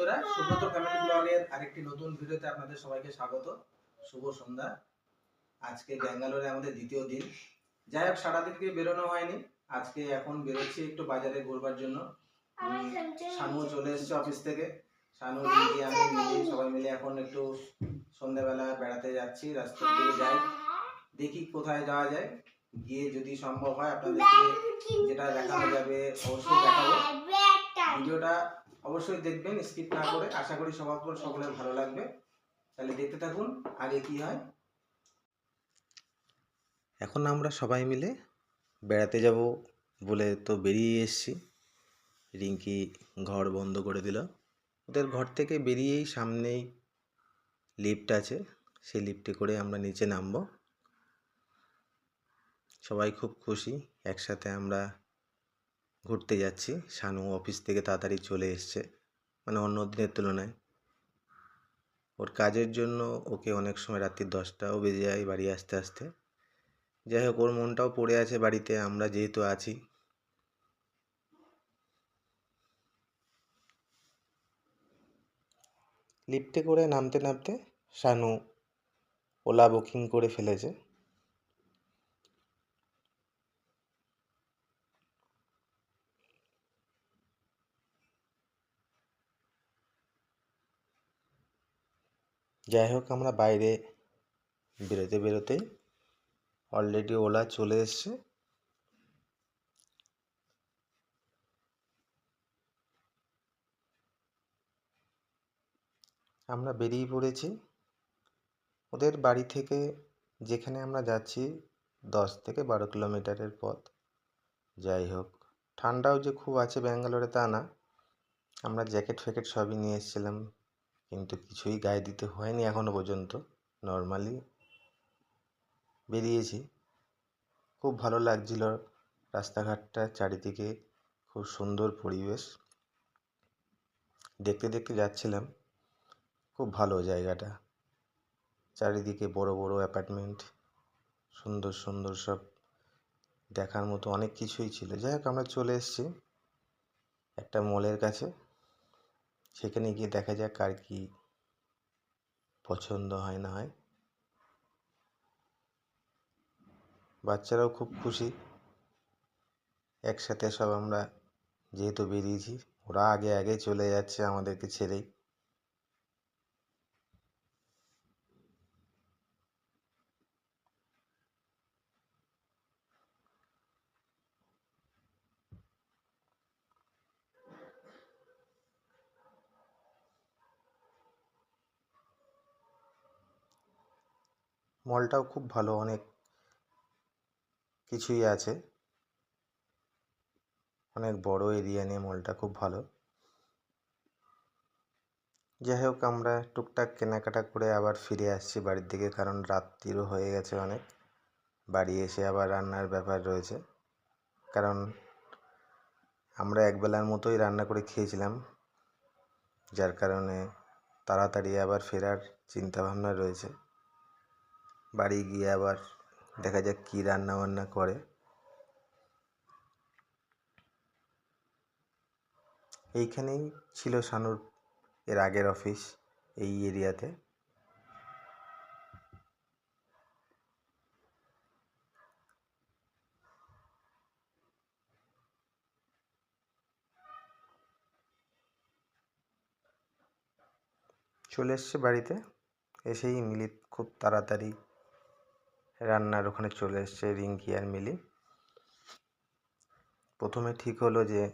বন্ধুরা সুব্রত ফ্যামিলি ব্লগের আরেকটি নতুন ভিডিওতে আপনাদের সবাইকে স্বাগত। শুভ সন্ধ্যা। আজকে ব্যাঙ্গালোরে আমাদের দ্বিতীয় দিন। যাই হোক সারাদিনকে বেরোনো হয়নি। আজকে এখন বেরোচ্ছি একটু বাজারে ঘুরবার জন্য। শানু চলে এসেছে। অফিস থেকে। শানু দিদি আমি মিলি সবাই মিলে এখন একটু সন্ধ্যাবেলা বেড়াতে যাচ্ছি রাস্তার দিকে যাই। দেখি কোথায় যাওয়া যায়। গিয়ে যদি সম্ভব হয় আপনাদেরকে যেটা দেখানো যাবে অবশ্যই দেখাবো। ভিডিওটা অবশ্যই দেখবেন স্কিপ না করে আশা করি সবার সকলের ভালো লাগবে। তাহলে দেখতে থাকুন আগে কি হয়। এখন আমরা সবাই মিলে বেড়াতে যাব বলে তো বেরিয়ে এসেছি। রিঙ্কি ঘর বন্ধ করে দিল। ওদের ঘর থেকে বেরিয়েই সামনেই লিফট আছে। সেই লিফটে করে আমরা নিচে নামব। সবাই খুব খুশি। একসাথে আমরা ঘুরতে যাচ্ছি। শানু অফিস থেকে তাড়াতাড়ি চলে এসছে মানে অন্য দিনের তুলনায়। ওর কাজের জন্য ওকে অনেক সময় রাত্রি দশটাও বেজে যায় বাড়ি আসতে আসতে। যাই হোক, ওর মনটাও পড়ে আছে বাড়িতে, আমরা যেহেতু আছি। লিফটে করে নামতে নামতে শানু ওলা বুকিং করে ফেলেছে। যাই হোক, আমরা বাইরে বেরোতে বেরোতেই অলরেডি ওলা চলে এসছে। আমরা বেরিয়ে পড়েছি। ওদের বাড়ি থেকে যেখানে আমরা যাচ্ছি, দশ থেকে বারো কিলোমিটারের পথ। যাই হোক, ঠান্ডাও যে খুব আছে ব্যাঙ্গালোরে তা না। আমরা জ্যাকেট ফ্যাকেট সবই নিয়ে এসেছিলাম। কিন্তু কিছুই গায়ে দিতে হয়নি এখনও পর্যন্ত। নর্মালি বেরিয়েছি। খুব ভালো লাগছিল রাস্তাঘাটটা চারিদিকে খুব সুন্দর পরিবেশ। দেখতে দেখতে যাচ্ছিলাম, খুব ভালো জায়গাটা। চারিদিকে বড় বড় অ্যাপার্টমেন্ট সুন্দর সুন্দর সব দেখার মতো অনেক কিছুই ছিল। যাই হোক, আমরা চলে এসেছি একটা মলের কাছে। সেখানে গিয়ে দেখা যাক কার কি পছন্দ হয় না হয়। বাচ্চারাও খুব খুশি। একসাথে সব আমরা যেহেতু বেরিয়েছি, ওরা আগে আগে চলে যাচ্ছে আমাদেরকে ছেড়েই। মলটাও খুব ভালো, অনেক কিছুই আছে। অনেক বড় এরিয়া নিয়ে মলটা খুব ভালো। যাই হোক আমরা টুকটাক কেনাকাটা করে আবার ফিরে আসছি বাড়ির দিকে, কারণ রাত্রিরও হয়ে গেছে অনেক। বাড়ি এসে আবার রান্নার ব্যাপার রয়েছে। কারণ আমরা একবেলার মতোই রান্না করে খেয়েছিলাম, যার কারণে তাড়াতাড়ি আবার ফেরার চিন্তাভাবনা রয়েছে। বাড়ি গিয়ে আবার দেখা যাক কী রান্না বান্না করে। এইখানেই ছিল শানুর এর আগের অফিস এই এরিয়াতে। চলে এসছে বাড়িতে। এসেই মিলি খুব তাড়াতাড়ি রান্নার ওখানে চলে এসছে রিঙ্কি আর মিলি। প্রথমে ঠিক হলো যে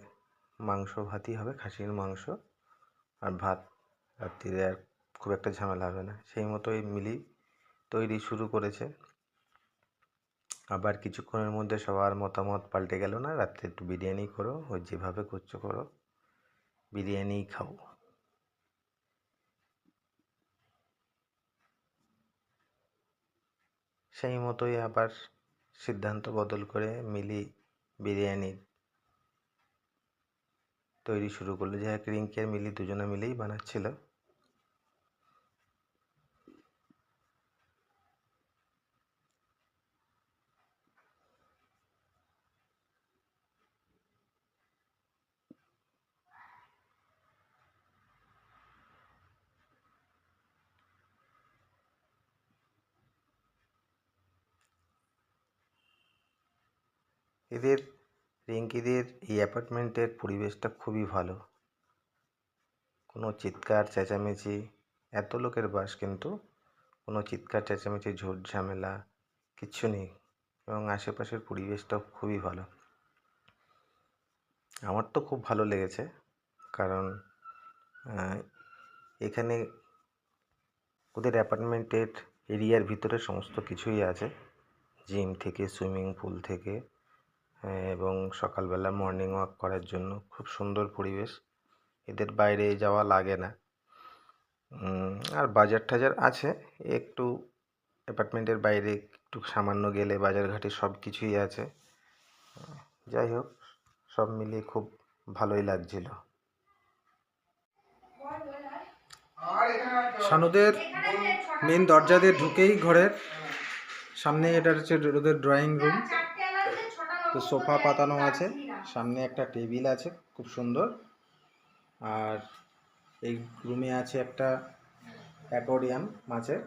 মাংস ভাতই হবে, খাসির মাংস আর ভাত রাত্রিরে আর খুব একটা ঝামেলা হবে না। সেই মতোই মিলি তৈরি শুরু করেছে। আবার কিছুক্ষণের মধ্যে সবার মতামত পাল্টে গেল না, রাত্রে একটু বিরিয়ানি করো ওই যেভাবে করছ করো, বিরিয়ানিই খাও। সেই মতোই আবার সিদ্ধান্ত বদল করে মিলি বিরিয়ানির তৈরি শুরু করল। যাই হোক রিঙ্কি আর মিলি দুজনে মিলেই বানাচ্ছিল। এদের, রিঙ্কিদের এই অ্যাপার্টমেন্টের পরিবেশটা খুবই ভালো। কোনো চিৎকার, চেঁচামেচি, এত লোকের বাস কিন্তু কোনো চিৎকার, চেঁচামেচি, ঝোট, ঝামেলা কিচ্ছু নেই এবং আশেপাশের পরিবেশটাও খুবই ভালো। আমার তো খুব ভালো লেগেছে কারণ এখানে ওদের অ্যাপার্টমেন্টের এরিয়ার ভিতরে সমস্ত কিছুই আছে। জিম থেকে, সুইমিং পুল থেকে এবং সকালবেলা মর্নিং ওয়াক করার জন্য খুব সুন্দর পরিবেশ। এদের বাইরে যাওয়া লাগে না। আর বাজার টাজার আছে। একটু অ্যাপার্টমেন্টের বাইরে একটু সামান্য গেলে বাজারঘাটে সব কিছুই আছে। যাই হোক, সব মিলিয়ে খুব ভালোই লাগছিল। সানুদের মেন দরজা দিয়ে ঢুকেই ঘরের সামনে এটা হচ্ছে ওদের ড্রয়িং রুম তো সোফা পাতানো আছে। সামনে একটা টেবিল আছে, খুব সুন্দর। আর এই রুমে আছে একটা অ্যাকোরিয়াম মাছের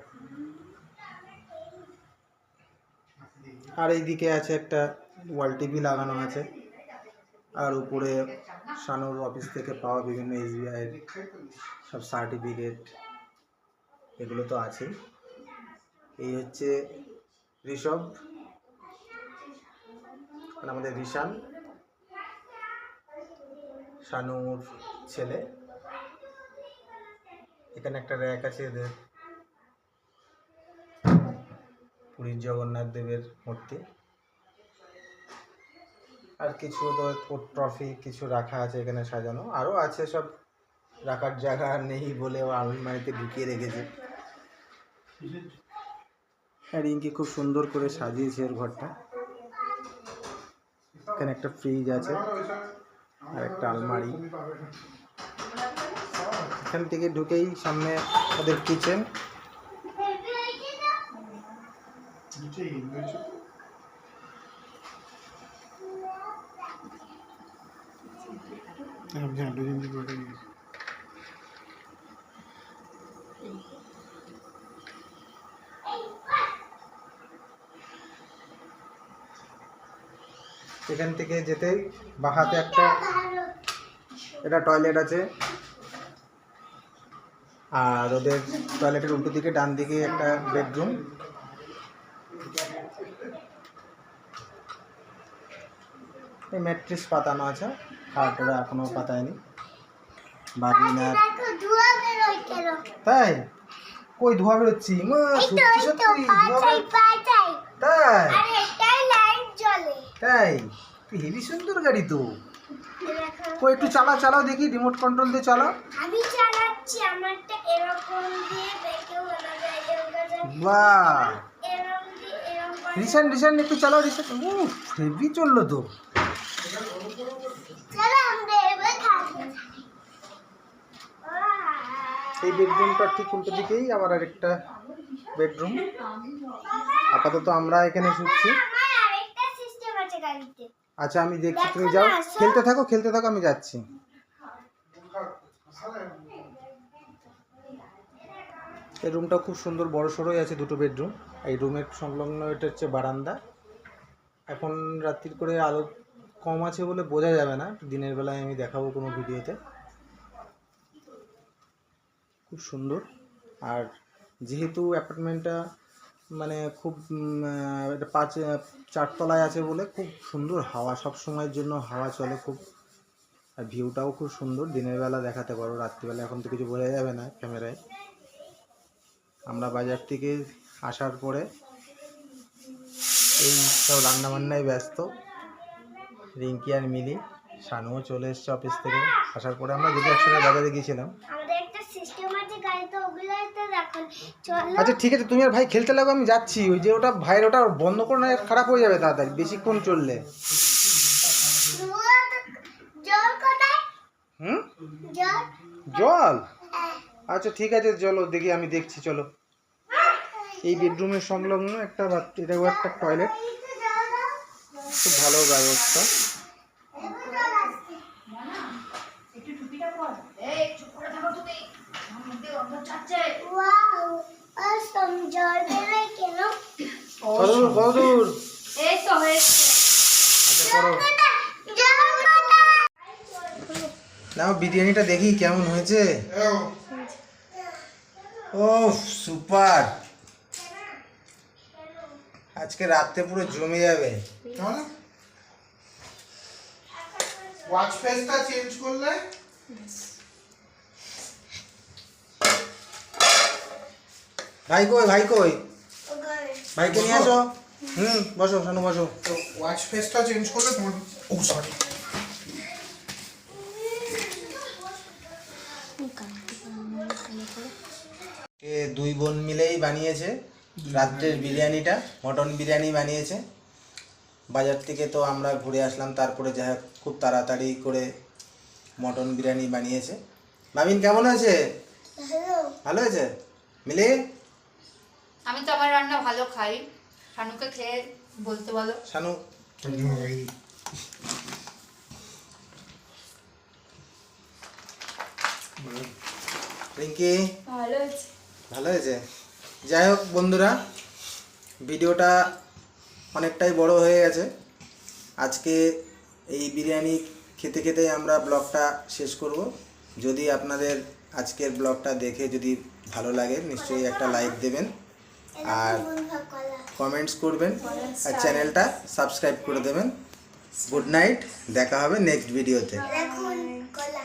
আর এইদিকে আছে একটা ওয়াল টিভি লাগানো আছে। আর উপরে শানুর অফিস থেকে পাওয়া বিভিন্ন এসবিআইয়ের সব সার্টিফিকেট, এগুলো তো আছেই। এই হচ্ছে ঋষভ। আর আমাদের রিশান, শানুর ছেলে। এখানে একটা র্যাক আছে এদের। পুরীর জগন্নাথ দেবের মূর্তি। আর কিছু তো ট্রফি কিছু রাখা আছে এখানে সাজানো। আরও আছে সব। রাখার জায়গা নেই বলে ও আলমারিতে ঢুকিয়ে রেখেছে। আর রিঙ্কি খুব সুন্দর করে সাজিয়েছে ওর ঘরটা। এখানে একটা ফ্রিজ আছে আর একটা আলমারি। এখান থেকে ঢুকেই সামনে ওদের কিচেন এখান থেকে যেতেই বাহাতে একটা এটা টয়লেট আছে। আর ওদের টয়লেটের উল্টো দিকে ডান দিকে একটা বেডরুম এই ম্যাট্রিক্স পাতানো আছে খাট ওরা এখনও পাতায়নি। তাই? কই ধোয়া বেরোচ্ছি? মা সত্যি সত্যি ধোয়া তাই? তুই? হেভি সুন্দর গাড়ি তো। কই একটু চালা চালাও দেখি রিমোট কন্ট্রোল দিয়ে চালাও। আমি চালাচ্ছি আমারটা এরকম দিয়ে দেখে বলা যায় এরকম করে- বাহ রিসেন্ট রিসেন্ট একটু চালাও রিসেন্ট। ও হেভি চলল তো। এই বেডরুমটার ঠিক উল্টো দিকেই আবার আরেকটা বেডরুম আপাতত আমরা এখানে শুচ্ছি। আচ্ছা আমি দেখছি তুমি যাও। খেলতে থাকো খেলতে থাকো আমি যাচ্ছি। এই রুমটা খুব সুন্দর বড় সড়োই আছে দুটো বেডরুম এই রুমের সংলগ্ন এটা হচ্ছে বারান্দা। এখন রাত্রির করে আলো কম আছে বলে বোঝা যাবে না। দিনের বেলায় আমি দেখাবো কোনো ভিডিওতে। খুব সুন্দর। আর যেহেতু অ্যাপার্টমেন্টটা মানে খুব এটা পাঁচ চারতলায় আছে বলে খুব সুন্দর হাওয়া, সব সময়ের জন্য হাওয়া চলে খুব। আর ভিউটাও খুব সুন্দর, দিনের বেলা দেখাতে পারো, রাত্রিবেলা এখন তো কিছু বোঝা যাবে না ক্যামেরায়। আমরা বাজার থেকে আসার পরে এই সব রান্নাবান্নায় ব্যস্ত। রিঙ্কি আর মিলি, শানুও চলে এসছে অফিস থেকে। আসার পরে আমরা যদি একসাথে বাজারে গিয়েছিলাম আমাদের একটা সিস্টেম আছে গাড়িতে ওগুলোতে রাখুন চলো আচ্ছা ঠিক আছে তুমি আর ভাই খেলতে লাগো আমি যাচ্ছি। ওই যে ওটা ভাইয়ের ওটা বন্ধ করে না খারাপ হয়ে যাবে তাড়াতাড়ি বেশিক্ষণ চললে। জল হুম? জল? জল। আচ্ছা ঠিক আছে চলো দেখি আমি দেখছি চলো। এই বেডরুমের সংলগ্ন একটা এটাও একটা টয়লেট। খুব ভালো ব্যবস্থা। কেন কতদূর কতদূর এই তো হয়েছে আচ্ছা করো নাও বিরিয়ানিটা দেখি কেমন হয়েছে। ও সুপার। আজকে রাতে পুরো জমে যাবে। ওয়াচ ফেসটা চেঞ্জ করলে? ভাই কই ভাই কই? ভাইকে নিয়ে আসো। হুম বসো শোনো বসো। তো ওয়াচ ফেসটা চেঞ্জ করলে তোমার ও সরি এ দুই বোন মিলেই বানিয়েছে। রাত্রের বিরিয়ানিটা মটন বিরিয়ানি বানিয়েছে। বাজার থেকে তো আমরা ঘুরে আসলাম তারপরে যাই খুব তাড়াতাড়ি করে মটন বিরিয়ানি বানিয়েছে। মামিন কেমন আছে ভালো হয়েছে? মিলে? আমি তো আমার রান্না ভালো খাই। শানুকে খেয়ে বলতে বলো। শানু। রিঙ্কি ভালো আছে। ভালো হয়েছে? যাই হোক বন্ধুরা ভিডিওটা অনেকটাই বড় হয়ে গেছে। আজকে এই বিরিয়ানি খেতে খেতে আমরা ব্লগটা শেষ করব। যদি আপনাদের আজকের ব্লগটা দেখে যদি ভালো লাগে নিশ্চয়ই একটা লাইক দেবেন। আর কমেন্টস করবেন আর চ্যানেলটা সাবস্ক্রাইব করে দেবেন। গুড নাইট দেখা হবে নেক্সট ভিডিওতে কলা।